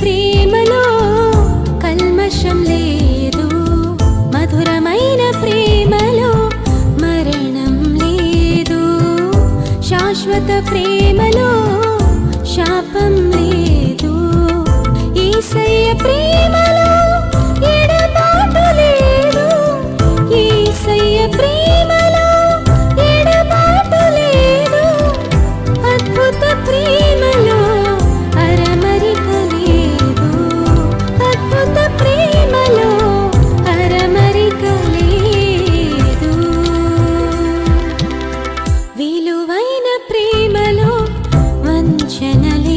ప్రేమలో కల్మషం లేదు. మధురమైన ప్రేమలో మరణం లేదు. శాశ్వత ప్రేమలో శాపం లేదు. ప్రేమ రచనలే